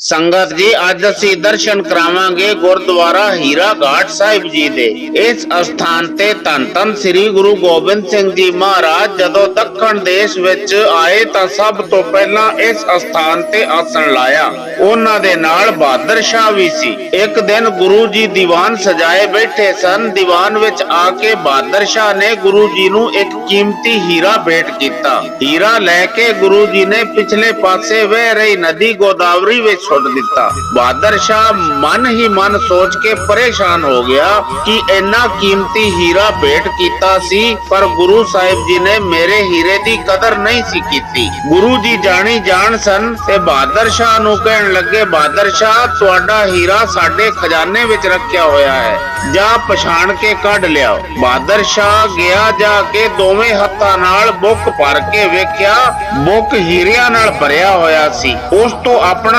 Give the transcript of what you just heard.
ਸੰਗਤ ਜੀ, ਅੱਜ ਅਸੀਂ ਦਰਸ਼ਨ ਕਰਾਵਾਂਗੇ ਗੁਰਦੁਆਰਾ ਹੀਰਾ ਘਾਟ ਸਾਹਿਬ ਜੀ ਦੇ। ਇਸ ਅਸਥਾਨ ਤੇ ਧੰਨ ਧੰਨ ਸ੍ਰੀ ਗੁਰੂ ਗੋਬਿੰਦ ਸਿੰਘ ਜੀ ਮਹਾਰਾਜ ਜਦੋਂ ਦੱਖਣ ਦੇਸ਼ ਵਿੱਚ ਆਏ ਤਾਂ ਸਭ ਤੋਂ ਪਹਿਲਾਂ ਇਸ ਅਸਥਾਨ ਤੇ ਆਸਣ ਲਾਇਆ। ਉਹਨਾਂ ਦੇ ਨਾਲ ਬਹਾਦਰ ਸ਼ਾਹ ਵੀ ਸੀ। ਇੱਕ ਦਿਨ ਗੁਰੂ ਜੀ ਦੀਵਾਨ ਸਜਾਏ ਬੈਠੇ ਸਨ। ਦੀਵਾਨ ਵਿੱਚ ਆ ਕੇ ਬਹਾਦਰ ਸ਼ਾਹ ਨੇ ਗੁਰੂ ਜੀ ਨੂੰ ਇੱਕ ਕੀਮਤੀ ਹੀਰਾ ਭੇਟ ਕੀਤਾ। ਹੀਰਾ ਲੈ ਕੇ ਗੁਰੂ ਜੀ ਨੇ ਪਿਛਲੇ ਪਾਸੇ ਵਹਿ ਰਹੀ ਨਦੀ ਗੋਦਾਵਰੀ ਵਿੱਚ ਛੁੱਟ ਦਿੱਤਾ। ਬਹਾਦਰ ਸ਼ਾਹ ਮਨ ਹੀ ਮਨ ਸੋਚ ਕੇ ਪਰੇਸ਼ਾਨ ਹੋ ਗਿਆ ਕਿ ਇੰਨਾ ਕੀਮਤੀ ਹੀਰਾ ਭੇਟ ਕੀਤਾ ਸੀ, ਪਰ ਗੁਰੂ ਸਾਹਿਬ ਜੀ ਨੇ ਮੇਰੇ ਹੀਰੇ ਦੀ ਕਦਰ ਨਹੀਂ ਸੀ ਕੀਤੀ। ਗੁਰੂ ਜੀ ਜਾਣੀ ਜਾਣ ਸਨ ਤੇ ਬਹਾਦਰ ਸ਼ਾਹ ਨੂੰ ਕਹਿਣ ਲੱਗੇ, ਬਹਾਦਰ ਸ਼ਾਹ, ਤੁਹਾਡਾ ਹੀਰਾ ਸਾਡੇ ਖਜ਼ਾਨੇ ਵਿੱਚ ਰੱਖਿਆ ਹੋਇਆ ਹੈ। ਜਾਂ ਪਛਾਣ ਕੇ ਕੱਢ ਲਿਆਓ। ਬਹਾਦਰ ਸ਼ਾਹ ਗਿਆ ਜਾ ਕੇ ਦੋਵੇਂ ਹੱਥਾਂ ਨਾਲ ਬੁੱਕ ਭਰ ਕੇ ਵੇਖਿਆ, ਬੁੱਕ ਹੀਰਿਆਂ ਨਾਲ ਭਰਿਆ ਹੋਇਆ ਸੀ। ਉਸ ਤੋਂ ਆਪਣਾ